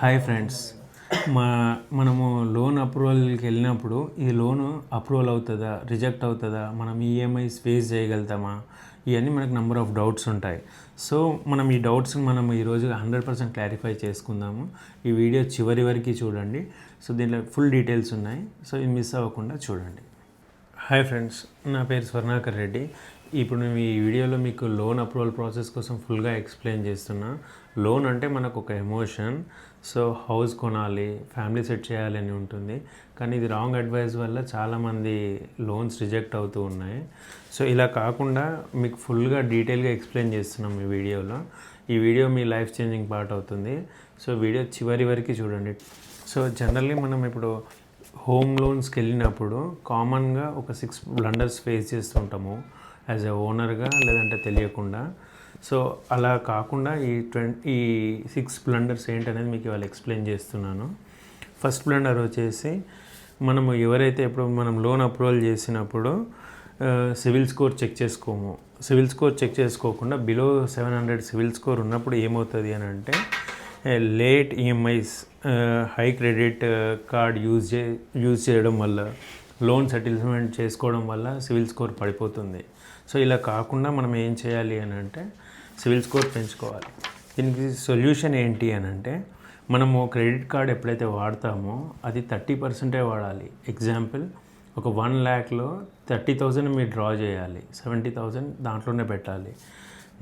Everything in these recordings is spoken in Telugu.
హాయ్ ఫ్రెండ్స్ మా మనము లోన్ అప్రూవల్కి వెళ్ళినప్పుడు ఈ లోన్ అప్రూవల్ అవుతుందా రిజెక్ట్ అవుతుందా మనం ఈఎంఐస్ ఫేస్ చేయగలుగుతామా? ఇవన్నీ మనకు నెంబర్ ఆఫ్ డౌట్స్ ఉంటాయి. సో మనం ఈ డౌట్స్ని మనం ఈరోజు హండ్రెడ్ పర్సెంట్ క్లారిఫై చేసుకుందాము. ఈ వీడియో చివరి వరకు చూడండి. సో దీంట్లో ఫుల్ డీటెయిల్స్ ఉన్నాయి. సో ఇది మిస్ అవ్వకుండా చూడండి. హాయ్ ఫ్రెండ్స్ నా పేరు స్వర్ణాకర్ రెడ్డి. ఇప్పుడు మేము ఈ వీడియోలో మీకు లోన్ అప్రూవల్ ప్రాసెస్ కోసం ఫుల్గా ఎక్స్ప్లెయిన్ చేస్తున్నా. లోన్ అంటే మనకు ఒక ఎమోషన్ సో హౌస్ కొనాలి ఫ్యామిలీ సెట్ చేయాలి అని ఉంటుంది. కానీ ఇది రాంగ్ అడ్వైస్ వల్ల చాలామంది లోన్స్ రిజెక్ట్ అవుతూ ఉన్నాయి. సో ఇలా కాకుండా మీకు ఫుల్గా డీటెయిల్గా ఎక్స్ప్లెయిన్ చేస్తున్నాం ఈ వీడియోలో. ఈ వీడియో మీ లైఫ్ చేంజింగ్ పార్ట్ అవుతుంది. సో వీడియో చివరి వరకు చూడండి. సో జనరల్లీ మనం ఇప్పుడు హోమ్ లోన్స్కి వెళ్ళినప్పుడు కామన్గా ఒక సిక్స్ బ్లండర్స్ ఫేస్ చేస్తుంటాము యాజ్ ఎ ఓనర్గా లేదంటే తెలియకుండా. సో అలా కాకుండా ఈ ట్వం ఈ సిక్స్ బ్లండర్స్ ఏంటనేది మీకు ఇవాళ ఎక్స్ప్లెయిన్ చేస్తున్నాను. ఫస్ట్ బ్లండర్ వచ్చేసి మనము ఎవరైతే ఇప్పుడు మనం లోన్ అప్రూవల్ చేసినప్పుడు సివిల్ స్కోర్ చెక్ చేసుకోము. సివిల్ స్కోర్ చెక్ చేసుకోకుండా below seven hundred CIBIL score ఉన్నప్పుడు ఏమవుతుంది అని అంటే late EMIs high credit card use చే యూజ్ చేయడం వల్ల లోన్ సెటిల్మెంట్ చేసుకోవడం వల్ల సివిల్ స్కోర్ పడిపోతుంది. సో ఇలా కాకుండా మనం ఏం చేయాలి అని అంటే సివిల్ స్కోర్ పెంచుకోవాలి. దీనికి సొల్యూషన్ ఏంటి అని అంటే మనము క్రెడిట్ కార్డ్ ఎప్పుడైతే వాడతామో అది థర్టీ పర్సెంటే వాడాలి. ఎగ్జాంపుల్ ఒక వన్ ల్యాక్లో థర్టీ థౌజండ్ మీరు డ్రా చేయాలి. సెవెంటీ థౌజండ్ దాంట్లోనే పెట్టాలి.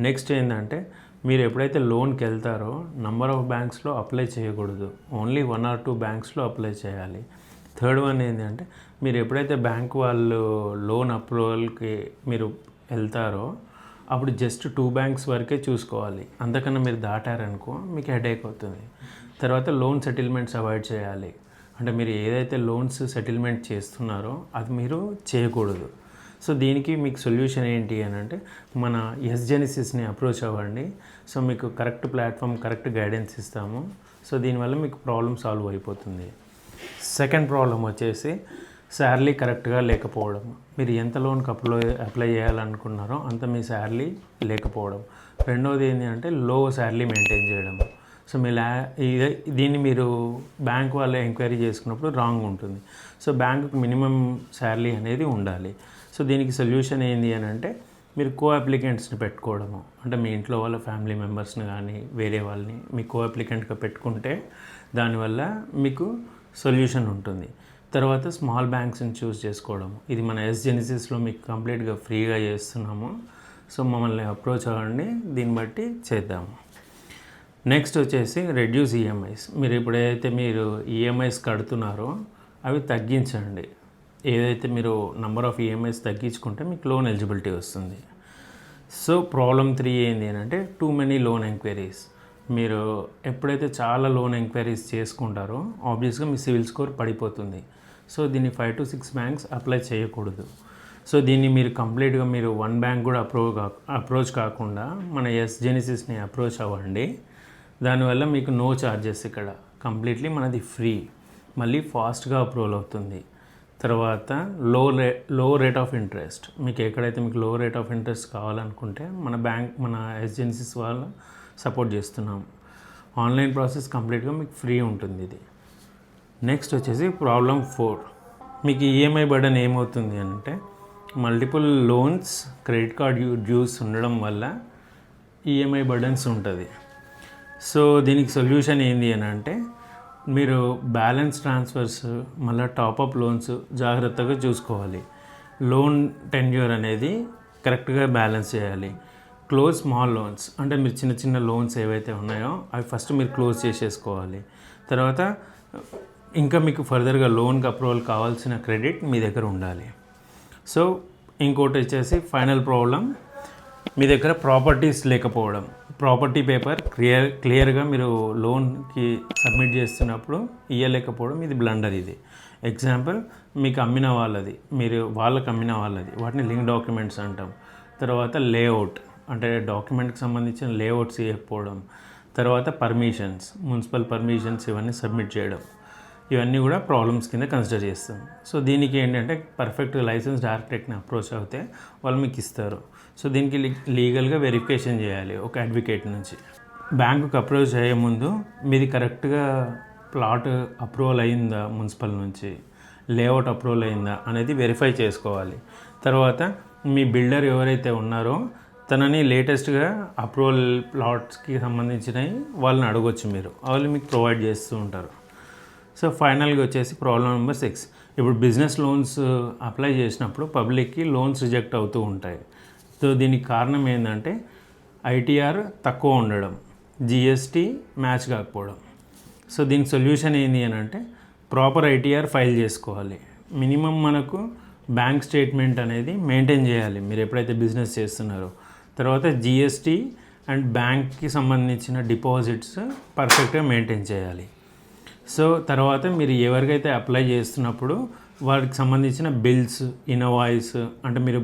నెక్స్ట్ ఏంటంటే మీరు ఎప్పుడైతే లోన్కి వెళ్తారో నంబర్ ఆఫ్ బ్యాంక్స్లో అప్లై చేయకూడదు. ఓన్లీ వన్ ఆర్ టూ బ్యాంక్స్లో అప్లై చేయాలి. థర్డ్ వన్ ఏంటంటే మీరు ఎప్పుడైతే బ్యాంక్ వాళ్ళు లోన్ అప్రూవల్కి మీరు వెళ్తారో అప్పుడు జస్ట్ టూ బ్యాంక్స్ వరకే చూసుకోవాలి. అంతకన్నా మీరు దాటారనుకో మీకు హెడేక్ అవుతుంది. తర్వాత లోన్ సెటిల్మెంట్స్ అవాయిడ్ చేయాలి. అంటే మీరు ఏదైతే లోన్స్ సెటిల్మెంట్ చేస్తున్నారో అది మీరు చేయకూడదు. సో దీనికి మీకు సొల్యూషన్ ఏంటి అని అంటే మన ఎస్ జెనిసిస్ని అప్రోచ్ అవ్వండి. సో మీకు కరెక్ట్ ప్లాట్ఫామ్ కరెక్ట్ గైడెన్స్ ఇస్తాము. సో దీనివల్ల మీకు ప్రాబ్లం సాల్వ్ అయిపోతుంది. సెకండ్ ప్రాబ్లం వచ్చేసి శాలరీ కరెక్ట్గా లేకపోవడం. మీరు ఎంత లోన్కి అప్లై అప్లై చేయాలనుకున్నారో అంత మీ శాలరీ లేకపోవడం. రెండవది ఏంటి అంటే లో శాలరీ మెయింటైన్ చేయడం. సో మీ ల్యా దీన్ని మీరు బ్యాంక్ వాళ్ళు ఎంక్వైరీ చేసుకున్నప్పుడు రాంగ్ ఉంటుంది. సో బ్యాంకుకు మినిమం శాలరీ అనేది ఉండాలి. సో దీనికి సొల్యూషన్ ఏంటి అని అంటే మీరు కో అప్లికెంట్స్ని పెట్టుకోవడము. అంటే మీ ఇంట్లో వాళ్ళ ఫ్యామిలీ మెంబర్స్ని కానీ వేరే వాళ్ళని మీ కో అప్లికెంట్గా పెట్టుకుంటే దానివల్ల మీకు సొల్యూషన్ ఉంటుంది. తర్వాత స్మాల్ బ్యాంక్స్ని చూస్ చేసుకోవడం. ఇది మన ఎస్ జెనిసిస్లో మీకు కంప్లీట్గా ఫ్రీగా చేస్తున్నాము. సో మమ్మల్ని అప్రోచ్ అవ్వండి. దీన్ని బట్టి చేద్దాము. నెక్స్ట్ వచ్చేసి రెడ్యూస్ ఈఎంఐస్ మీరు ఇప్పుడు ఏదైతే మీరు ఈఎంఐస్ కడుతున్నారో అవి తగ్గించండి. ఏదైతే మీరు నెంబర్ ఆఫ్ ఈఎంఐస్ తగ్గించుకుంటే మీకు లోన్ ఎలిజిబిలిటీ వస్తుంది. సో ప్రాబ్లం త్రీ ఏంటి అంటే టూ మెనీ లోన్ ఎంక్వైరీస్ మీరు ఎప్పుడైతే చాలా లోన్ ఎంక్వైరీస్ చేసుకుంటారో ఆబ్వియస్గా మీ సివిల్ స్కోర్ పడిపోతుంది. సో దీన్ని five to six banks apply చేయకూడదు. సో దీన్ని మీరు కంప్లీట్గా మీరు వన్ బ్యాంక్ కూడా అప్రూవ్ కా అప్రోచ్ కాకుండా మన ఎస్ జెనిసిస్ని అప్రోచ్ అవ్వండి. దానివల్ల మీకు నో ఛార్జెస్ ఇక్కడ. కంప్లీట్లీ మనది ఫ్రీ మళ్ళీ ఫాస్ట్గా అప్రూవల్ అవుతుంది. తర్వాత లో రే లో రేట్ ఆఫ్ ఇంట్రెస్ట్ మీకు ఎక్కడైతే మీకు లో రేట్ ఆఫ్ ఇంట్రెస్ట్ కావాలనుకుంటే మన బ్యాంక్ మన ఏజెన్సీస్ వాళ్ళు సపోర్ట్ చేస్తున్నాం. ఆన్లైన్ ప్రాసెస్ కంప్లీట్గా మీకు ఫ్రీ ఉంటుంది ఇది. నెక్స్ట్ వచ్చేసి ప్రాబ్లం ఫోర్. మీకు ఈఎంఐ బర్డన్ ఏమవుతుంది అంటే multiple loans credit card dues ఉండడం వల్ల ఈఎంఐ బర్డన్స్ ఉంటుంది. సో దీనికి సొల్యూషన్ ఏంటి అని అంటే మీరు బ్యాలెన్స్ ట్రాన్స్ఫర్స్ మళ్ళీ టాపప్ లోన్స్ జాగ్రత్తగా చూసుకోవాలి. లోన్ టెన్యూర్ అనేది కరెక్ట్గా బ్యాలెన్స్ చేయాలి. Close small loans. అంటే మీరు చిన్న చిన్న లోన్స్ ఏవైతే ఉన్నాయో అవి ఫస్ట్ మీరు క్లోజ్ చేసేసుకోవాలి. తర్వాత ఇంకా మీకు ఫర్దర్గా లోన్కి అప్రూవల్ కావాల్సిన క్రెడిట్ మీ దగ్గర ఉండాలి. సో ఇంకోటి వచ్చేసి ఫైనల్ ప్రాబ్లం మీ దగ్గర ప్రాపర్టీస్ లేకపోవడం. ప్రాపర్టీ పేపర్ క్లియర్ క్లియర్గా మీరు లోన్కి సబ్మిట్ చేస్తున్నప్పుడు ఇవ్వలేకపోవడం ఇది బ్లండర్ ఇది. ఎగ్జాంపుల్ మీకు అమ్మిన వాళ్ళది మీరు వాళ్ళకి అమ్మిన వాళ్ళది వాటిని లింక్ డాక్యుమెంట్స్ అంటాం. తర్వాత లేఅవుట్. అంటే డాక్యుమెంట్కి సంబంధించిన లేఅవుట్స్ ఇవ్వకపోవడం తర్వాత పర్మిషన్స్ మున్సిపల్ పర్మిషన్స్ ఇవన్నీ సబ్మిట్ చేయడం ఇవన్నీ కూడా ప్రాబ్లమ్స్ కింద కన్సిడర్ చేస్తాం. సో దీనికి ఏంటంటే పర్ఫెక్ట్ లైసెన్స్ ఆర్కిటెక్ట్ని అప్రోచ్ అవుతే వాళ్ళు మీకు ఇస్తారు. సో దీనికి లీగల్గా వెరిఫికేషన్ చేయాలి ఒక అడ్వకేట్ నుంచి. బ్యాంకుకి అప్రోచ్ అయ్యే ముందు మీది కరెక్ట్గా ప్లాట్ అప్రూవల్ అయిందా మున్సిపల్ నుంచి? లేఅవుట్ అప్రూవల్ అయిందా అనేది వెరిఫై చేసుకోవాలి. తర్వాత మీ బిల్డర్ ఎవరైతే ఉన్నారో తనని లేటెస్ట్గా అప్రూవల్ ప్లాట్స్కి సంబంధించినవి వాళ్ళని అడగొచ్చు మీరు. వాళ్ళు మీకు ప్రొవైడ్ చేస్తూ ఉంటారు. సో ఫైనల్గా వచ్చేసి ప్రాబ్లం నెంబర్ సిక్స్. ఇప్పుడు బిజినెస్ లోన్స్ అప్లై చేసినప్పుడు పబ్లిక్కి లోన్స్ రిజెక్ట్ అవుతూ ఉంటాయి. సో దీనికి కారణం ఏంటంటే ఐటీఆర్ తక్కువ ఉండడం జిఎస్టీ మ్యాచ్ కాకపోవడం. సో దీనికి సొల్యూషన్ ఏంటి అని అంటే ప్రాపర్ ఐటీఆర్ ఫైల్ చేసుకోవాలి. మినిమం మనకు బ్యాంక్ స్టేట్మెంట్ అనేది మెయింటైన్ చేయాలి. మీరు ఎప్పుడైతే బిజినెస్ చేస్తున్నారో తర్వాత జిఎస్టీ అండ్ బ్యాంక్కి సంబంధించిన డిపాజిట్స్ పర్ఫెక్ట్గా మెయింటైన్ చేయాలి. సో తర్వాత మీరు ఎవరికైతే అప్లై చేస్తున్నప్పుడు వారికి సంబంధించిన బిల్స్ ఇన్వాయిస్ అంటే మీరు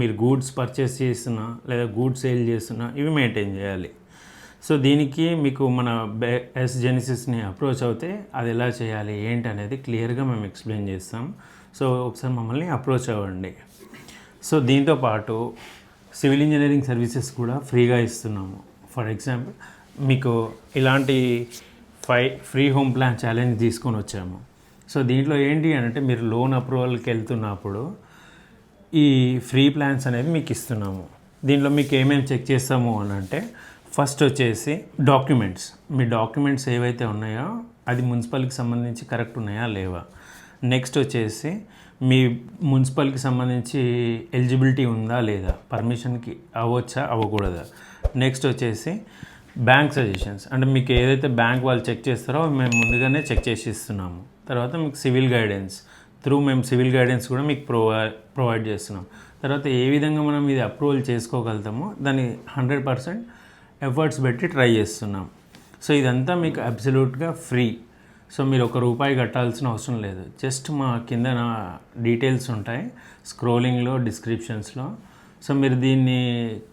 మీరు గూడ్స్ పర్చేస్ చేస్తున్నా లేదా గూడ్స్ సేల్ చేస్తున్నా ఇవి మెయింటైన్ చేయాలి. సో దీనికి మీకు మన బే ఎస్ జెనిసిస్ని అప్రోచ్ అవుతే అది ఎలా చేయాలి ఏంటి అనేది క్లియర్గా మేము ఎక్స్ప్లెయిన్ చేస్తాం. సో ఒకసారి మమ్మల్ని అప్రోచ్ అవ్వండి. సో దీంతో పాటు సివిల్ ఇంజనీరింగ్ సర్వీసెస్ కూడా ఫ్రీగా ఇస్తున్నాము. ఫర్ ఎగ్జాంపుల్ మీకు ఇలాంటి ఫై ఫ్రీ హోమ్ ప్లాన్ ఛాలెంజ్ తీసుకొని వచ్చాము. సో దీంట్లో ఏంటి అంటే మీరు లోన్ అప్రూవల్కి వెళ్తున్నప్పుడు ఈ ఫ్రీ ప్లాన్స్ అనేది మీకు ఇస్తున్నాము. దీంట్లో మీకు ఏమేమి చెక్ చేస్తాము అని అంటే ఫస్ట్ వచ్చేసి డాక్యుమెంట్స్. మీ డాక్యుమెంట్స్ ఏవైతే ఉన్నాయో అది మున్సిపల్కి సంబంధించి కరెక్ట్ ఉన్నాయా లేవా? నెక్స్ట్ వచ్చేసి మీ మున్సిపల్కి సంబంధించి ఎలిజిబిలిటీ ఉందా లేదా? పర్మిషన్కి అవ్వచ్చా? అవ్వకూడదా? నెక్స్ట్ వచ్చేసి బ్యాంక్ సజెషన్స్. అంటే మీకు ఏదైతే బ్యాంక్ వాళ్ళు చెక్ చేస్తారో మేము ముందుగానే చెక్ చేసి ఇస్తున్నాము. తర్వాత మీకు సివిల్ గైడెన్స్. త్రూ మేము సివిల్ గైడెన్స్ కూడా మీకు ప్రొవై ప్రొవైడ్ చేస్తున్నాం. తర్వాత ఏ విధంగా మనం ఇది అప్రూవల్ చేసుకోగలుగుతామో దాన్ని హండ్రెడ్ పర్సెంట్ ఎఫర్ట్స్ పెట్టి ట్రై చేస్తున్నాం. సో ఇదంతా మీకు అబ్సల్యూట్గా ఫ్రీ. సో మీరు ఒక రూపాయి కట్టాల్సిన అవసరం లేదు. జస్ట్ మా కింద నా డీటెయిల్స్ ఉంటాయి. స్క్రోలింగ్లో డిస్క్రిప్షన్స్లో. సో మీరు దీన్ని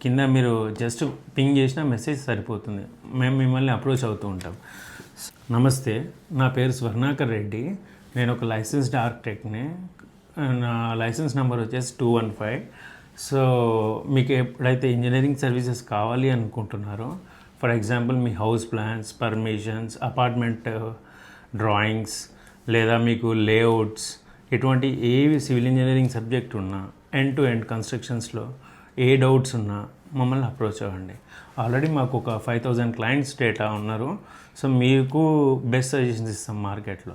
కింద మీరు జస్ట్ పింగ్ చేసిన మెసేజ్ సరిపోతుంది. మేము మిమ్మల్ని అప్రోచ్ అవుతూ ఉంటాం. నమస్తే నా పేరు స్వర్ణాకర్ రెడ్డి. నేను ఒక లైసెన్స్డ్ ఆర్కిటెక్ట్ని. నా లైసెన్స్ నెంబర్ వచ్చేసి టూ వన్ ఫైవ్. సో మీకు ఎప్పుడైతే ఇంజనీరింగ్ సర్వీసెస్ కావాలి అనుకుంటున్నారో for example me house plans permissions apartment drawings లేదా మీకు లేఅవుట్స్ ఇటువంటి ఏవి సివిల్ ఇంజనీరింగ్ సబ్జెక్ట్ ఉన్నా ఎండ్ టు ఎండ్ కన్స్ట్రక్షన్స్లో ఏ డౌట్స్ ఉన్నా మమ్మల్ని అప్రోచ్ అవ్వండి. ఆల్రెడీ మాకు ఒక ఫైవ్ థౌజండ్ క్లయింట్స్ డేటా ఉన్నారు. సో మీకు బెస్ట్ సజెషన్స్ ఇస్తాం మార్కెట్లో.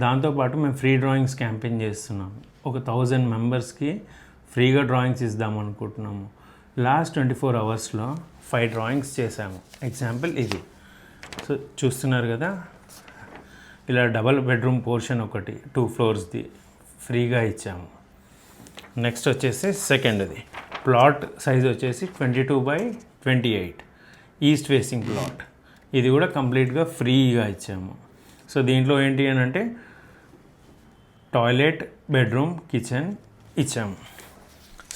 దాంతోపాటు మేము ఫ్రీ డ్రాయింగ్స్ క్యాంపెయిన్ చేస్తున్నాం. ఒక థౌజండ్ మెంబర్స్కి ఫ్రీగా డ్రాయింగ్స్ ఇద్దాం అనుకుంటున్నాము. లాస్ట్ ట్వంటీ ఫోర్ అవర్స్లో ఫైవ్ డ్రాయింగ్స్ చేశాము. ఎగ్జాంపుల్ ఇది. సో చూస్తున్నారు కదా? ఇలా డబల్ బెడ్రూమ్ పోర్షన్ ఒకటి టూ ఫ్లోర్స్ది ఫ్రీగా ఇచ్చాము. నెక్స్ట్ వచ్చేసి సెకండ్ది. ప్లాట్ సైజ్ వచ్చేసి twenty two by twenty eight. East facing plot. ఇది కూడా కంప్లీట్గా ఫ్రీగా ఇచ్చాము. సో దీంట్లో ఏంటి అని అంటే టాయిలెట్ బెడ్రూమ్ కిచెన్ ఇచ్చాము.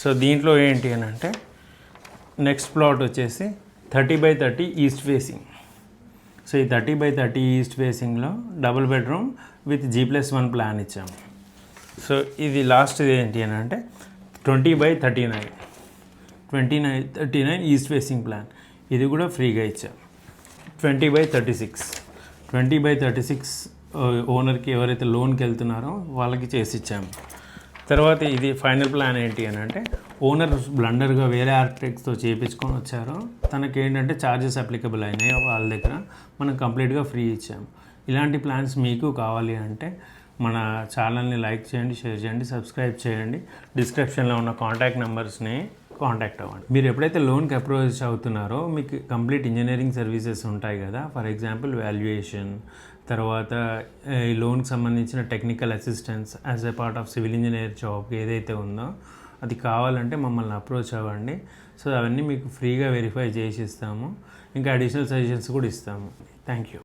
సో దీంట్లో ఏంటి అని అంటే నెక్స్ట్ ప్లాట్ వచ్చేసి thirty by thirty east facing. So ఈ థర్టీ బై థర్టీ ఈస్ట్ ఫేసింగ్లో double bedroom with G plus one plan ఇచ్చాము సో ఇది లాస్ట్ ఏంటి అని అంటే twenty by thirty nine twenty nine thirty nine east facing plan ఇది కూడా ఫ్రీగా ఇచ్చాం. Twenty by thirty six twenty by thirty six ఓనర్కి ఎవరైతే లోన్కి వెళ్తున్నారో వాళ్ళకి చేసి ఇచ్చాము తర్వాత ఇది ఫైనల్ ప్లాన్ ఏంటి అని అంటే ఓనర్ బ్లండర్గా వేరే ఆర్కిటెక్ట్స్తో చేయించుకొని వచ్చారో. తనకి ఏంటంటే ఛార్జెస్ అప్లికబుల్ అయినాయి వాళ్ళ దగ్గర. మనం కంప్లీట్గా ఫ్రీ ఇచ్చాము. ఇలాంటి ప్లాన్స్ మీకు కావాలి అంటే మన ఛానల్ని లైక్ చేయండి షేర్ చేయండి సబ్స్క్రైబ్ చేయండి. డిస్క్రిప్షన్లో ఉన్న కాంటాక్ట్ నెంబర్స్ని కాంటాక్ట్ అవ్వండి. మీరు ఎప్పుడైతే లోన్కి అప్రోచ్ అవుతున్నారో మీకు కంప్లీట్ ఇంజనీరింగ్ సర్వీసెస్ ఉంటాయి కదా. ఫర్ ఎగ్జాంపుల్ వాల్యుయేషన్ తర్వాత ఈ లోన్కి సంబంధించిన technical assistance as a part of civil engineer job ఏదైతే ఉందో అది కావాలంటే మమ్మల్ని అప్రోచ్ అవ్వండి. సో అవన్నీ మీకు ఫ్రీగా వెరిఫై చేసి ఇస్తాము. ఇంకా అడిషనల్ సజెషన్స్ కూడా ఇస్తాము. Thank you